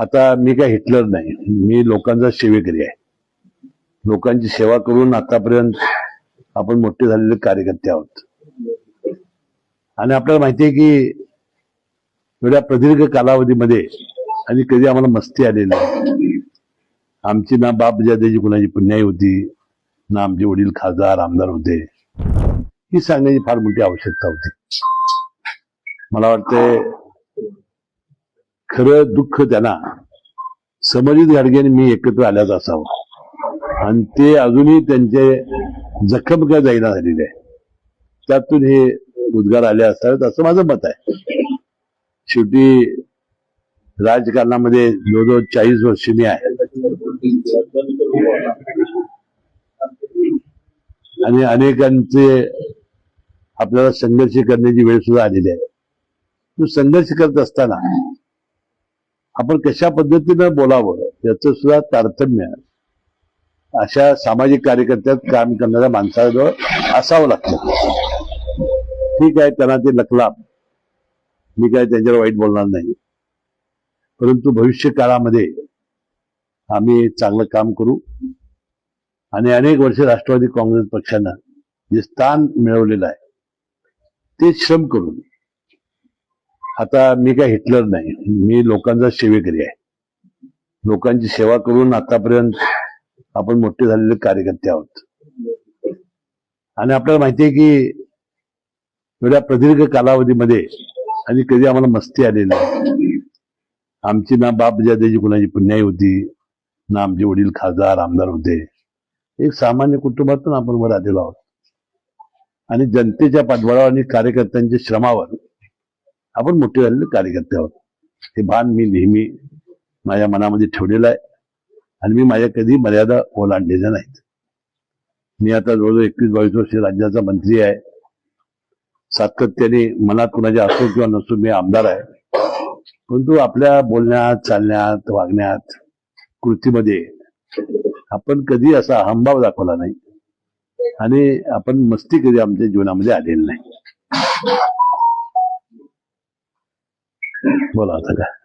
आता मी काय हिटलर नाही. मी लोकांचा सेवेकरी आहे. लोकांची सेवा करून आतापर्यंत आपण मोठे झालेले कार्यकर्ते आहोत. आणि आपल्याला माहिती आहे की एवढ्या प्रदीर्घ कालावधीमध्ये आणि कधी आम्हाला मस्ती आलेली नाही. आमची ना बाप जादेची कुणाची पुण्याई होती ना आमचे वडील खासदार आमदार होते. ही सांगण्याची फार मोठी आवश्यकता होती. मला वाटतंय खरं दुःख त्यांना. समजित गाडगे आणि मी एकत्र आल्याच असावं. आणि ते अजूनही त्यांचे जखम काय जाईना झालेले. आहे त्यातून हे उद्गार आले असावेत असं माझं मत आहे. शेवटी राजकारणामध्ये जवळजवळ चाळीस वर्ष मी आहे. आणि अनेकांचे आपल्याला संघर्ष करण्याची वेळ सुद्धा आलेली आहे. तू संघर्ष करत असताना आपण कशा पद्धतीनं बोलावं याचं सुद्धा तारतम्य अशा सामाजिक कार्यकर्त्यात काम करणाऱ्या माणसाजवळ असावं लागतं. ठीक आहे त्यांना ते लकला मी काय त्यांच्यावर वाईट बोलणार नाही. परंतु भविष्य काळामध्ये आम्ही चांगलं काम करू. आणि अनेक वर्ष राष्ट्रवादी काँग्रेस पक्षानं जे स्थान मिळवलेलं आहे ते श्रम करून आता मी काय हिटलर नाही. मी लोकांचा सेवेकरी आहे. लोकांची सेवा करून आतापर्यंत आपण मोठे झालेले कार्यकर्ते आहोत. आणि आपल्याला माहिती आहे की एवढ्या प्रदीर्घ कालावधीमध्ये आणि कधी आम्हाला मस्ती आलेली नाही. आमची ना बाप जादेची कुणाची पुण्याई होती ना आमचे वडील खासदार आमदार होते. एक सामान्य कुटुंबातून आपण वर आलेलो आहोत. आणि जनतेच्या पाठबळावर आणि कार्यकर्त्यांच्या श्रमावर आपण मोठे झालेले कार्यकर्ते आहोत. हे भान मी नेहमी माझ्या मनामध्ये ठेवलेलं आहे आणि मी माझ्या कधी मर्यादा ओलांडलेल्या नाहीत. मी आता जवळजवळ एकवीस बावीस वर्ष राज्याचा मंत्री आहे. सातत्याने मनात कुणाच्या असो किंवा नसो मी आमदार आहे. परंतु आपल्या बोलण्यात चालण्यात वागण्यात कृतीमध्ये आपण कधी असा अहंभाव दाखवला नाही. आणि आपण मस्ती कधी आमच्या जीवनामध्ये आलेली नाही. बोला आता काय